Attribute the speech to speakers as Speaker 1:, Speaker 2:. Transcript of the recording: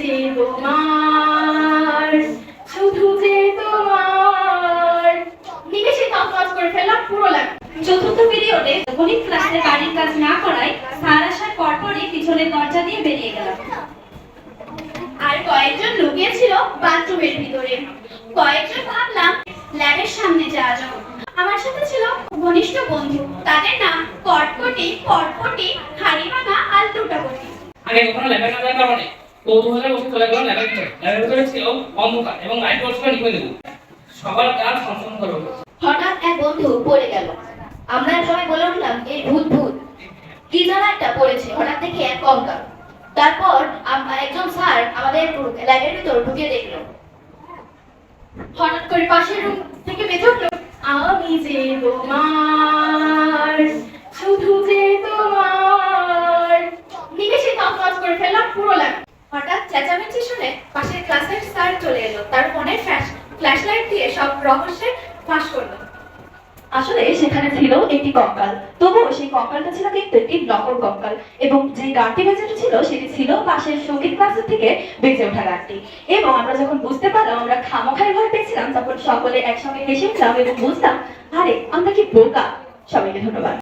Speaker 1: যে তোমার, শুধু যে তোমার। নিমেষে তফাৎ করে ফেললাম পুরো
Speaker 2: চতুর্থ পিরিয়ডে গণিত ক্লাসে বাড়ির কাজ না করায়, স্যার আসার পরপরই পিছনের দরজা দিয়ে বেরিয়ে গেলাম।
Speaker 1: আর কয়েকজন লুকিয়েছিল বাথরুমের ভিতরে। কয়েকজন ভাবলাম, ল্যাবের সামনে যাওয়া যাক। আমার সাথে ছিল ঘনিষ্ঠ বন্ধু। তাদের নাম কটকটি, পটপটি হাড়িভাঙা আর লুটাপটি
Speaker 3: আগে কখনো ল্যাবের না যাওয়ার কৌতূহলের বসে চলে গেলাম ল্যাবের ভিতরে ল্যাবের ভিতরে ছিল অন্ধকার এবং লাইট পরিষ্কার নিভে দেবো সবার কাজ সংশোধন করব
Speaker 4: হঠাৎ এক বন্ধু পড়ে গেল। আমরা সবাই বলে উঠলাম এই ভূত ভূত। কি যেন একটা পড়েছে? হঠাৎ দেখি এক কঙ্কাল। তারপর একজন স্যার আমাদের ল্যাবের ভিতর ঢুকে দেখল।
Speaker 1: হঠাৎ করে পাশের রুম থেকে বেঁচে উঠল, আমি যে তোমার চেঁচামেচি শুনে পাশের ক্লাসের স্যার চলে এলো। তার ফোনে ফ্ল্যাশ লাইট দিয়ে সব রহস্যে ফাঁস করল।
Speaker 5: আসলে সেখানে ছিল একটি কঙ্কাল। তবুও সেই কঙ্কালটা ছিল কিন্তু একটি নকল কঙ্কাল। এবং যে গানটি বেজে উঠেছিল সেটি ছিল পাশের সংগীত ক্লাসের থেকে বেজে ওঠা গানটি। এবং আমরা যখন বুঝতে পারলাম, আমরা খামোখাই ভয় পেয়েছিলাম, তখন সকলে একসঙ্গে হেসে উঠলাম এবং বুঝলাম, আরে, আমরা কি বোকা? সবাইকে ধন্যবাদ।